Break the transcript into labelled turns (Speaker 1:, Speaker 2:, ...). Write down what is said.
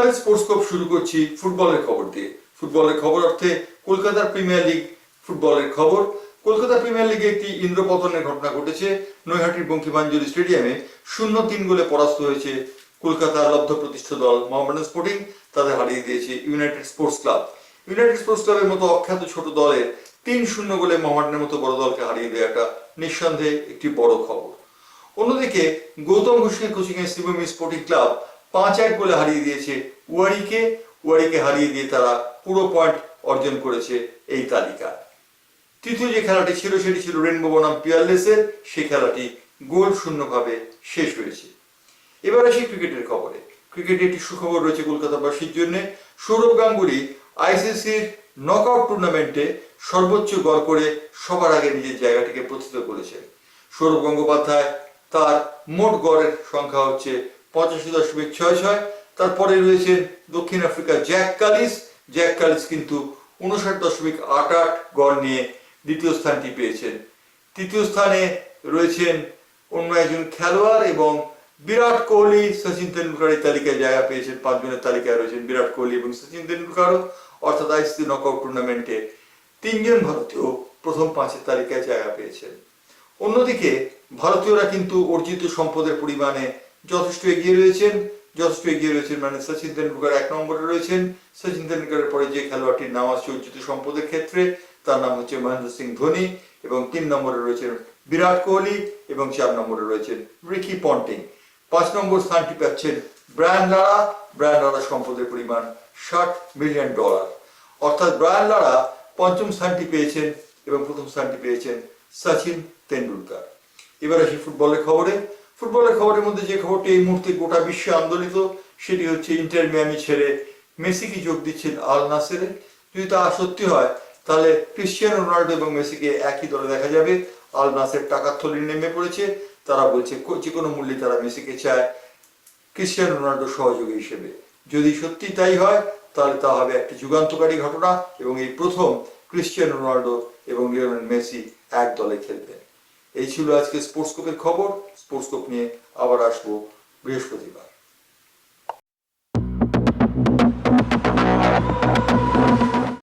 Speaker 1: এবারে sports cup শুরু করছি ফুটবলের খবর দিয়ে। ফুটবলের খবর অর্থে কলকাতার প্রিমিয়ার লিগ ফুটবলের খবর। কলকাতা প্রিমিয়ার লিগে একটি ইন্দ্রপতনের ঘটনা ঘটেছে নৈহাটির বঙ্কিমাঞ্জলি স্টেডিয়ামে। শূন্য তিন গোলে পরাস্ত হয়েছে কলকাতার লব্ধ প্রতিষ্ঠিত দল মোহামেডান স্পোর্টিং, তাদের হারিয়ে দিয়েছে United Sports Club. United Sports ক্লাবের মতো অখ্যাত ছোট দলের তিন শূন্য গোলে মোহামেডানের মতো বড় দলকে হারিয়ে দেওয়াটা নিঃসন্দেহে একটি বড় খবর। অন্যদিকে গৌতম ঘোষের কোচিং এর শ্রীভূমি স্পোর্টিং ক্লাব পাঁচ এক গোলে হারিয়ে দিয়েছে ওয়ারিকে। ওয়ারিকে হারিয়ে দিয়ে তারা পুরো পয়েন্ট অর্জন করেছে এই তালিকা। তৃতীয় যে খেলাটি ছিল সেটি ছিল রেনবো বনাম পিয়ারলেসের। সেই খেলাটি গোল শূন্যভাবে শেষ হয়েছে। এবার আসি ক্রিকেটের খবরে। ক্রিকেটে একটি সুখবর রয়েছে কলকাতাবাসীর জন্য। সৌরভ গাঙ্গুলি আইসিসির নকআউট টুর্নামেন্টে সর্বোচ্চ গড় করে সবার আগে নিজের জায়গাটিকে প্রতিষ্ঠিত করেছেন। সৌরভ গঙ্গোপাধ্যায় তার মোট গড়ের সংখ্যা হচ্ছে পঁচাশি দশমিক ছয় ছয়। তারপরে রয়েছেন দক্ষিণ আফ্রিকার জ্যাক কালিস। জ্যাক কালিস কিন্তু উনষাট দশমিক আট আট গড় নিয়ে দ্বিতীয় স্থানটি পেয়েছেন। তৃতীয় স্থানে রয়েছেন অন্য একজন খেলোয়াড় এবং বিরাট কোহলি। সচিন তেন্ডুলকার এই তালিকায় জায়গা পেয়েছেন, পাঁচজনের তালিকায় রয়েছেন বিরাট কোহলি এবং সচিন তেন্ডুলকারও। অর্থাৎ আইসিসি নকআউট টুর্নামেন্টে তিনজন ভারতীয় প্রথম পাঁচের তালিকায় জায়গা পেয়েছেন। অন্যদিকে ভারতীয়রা কিন্তু অর্জিত সম্পদের পরিমাণে যথেষ্ট এগিয়ে রয়েছেন, যথেষ্ট এগিয়ে রয়েছেন মানে সচিন তেন্ডুলকার এক নম্বরে রয়েছেন। সচিন তেন্ডুলকারের পরে যে খেলোয়াড়টির নাম আসছে অর্জিত সম্পদের ক্ষেত্রে, তার নাম হচ্ছে মহেন্দ্র সিং ধোনি এবং তিন নম্বরে রয়েছেন বিরাট কোহলি এবং চার নম্বরে রয়েছেন রিকি পন্টিং। পাঁচ নম্বর স্থানটি পাচ্ছেন ব্রায়ান লারা। ব্রায়ান লারা সম্পদের পরিমাণ ষাট মিলিয়ন ডলার। অর্থাৎ ব্রায়ান লারা পঞ্চম স্থানটি পেয়েছেন এবং প্রথম স্থানটি পেয়েছেন সচিন তেন্ডুলকার। এবার আসি ফুটবলের খবরে। ফুটবলের খবরের মধ্যে যে খবরটি এই মুহূর্তে গোটা বিশ্বে আন্দোলিত, সেটি হচ্ছে ইন্টার মিয়ামি ছেড়ে মেসিকে যোগ দিচ্ছেন আল নাসেরে। যদি তা সত্যি হয়, তাহলে ক্রিশ্চিয়ানো রোনাল্ডো এবং মেসিকে একই দলে দেখা যাবে। আল নাসের টাকার থলি নেমে পড়েছে। তারা বলছে যে কোনো মূল্যে তারা মেসিকে চায় ক্রিশ্চিয়ানো রোনাল্ডো সহযোগী হিসেবে। যদি সত্যি তাই হয়, তাহলে তা হবে একটি যুগান্তকারী ঘটনা এবং এই প্রথম ক্রিশ্চিয়ানো রোনাল্ডো এবং লিওনেল মেসি এক দলে খেলবেন। এই ছিল আজকে স্পোর্টস কোপের খবর। স্পোর্টস কোপ নিয়ে আবার আসব বৃহস্পতিবার।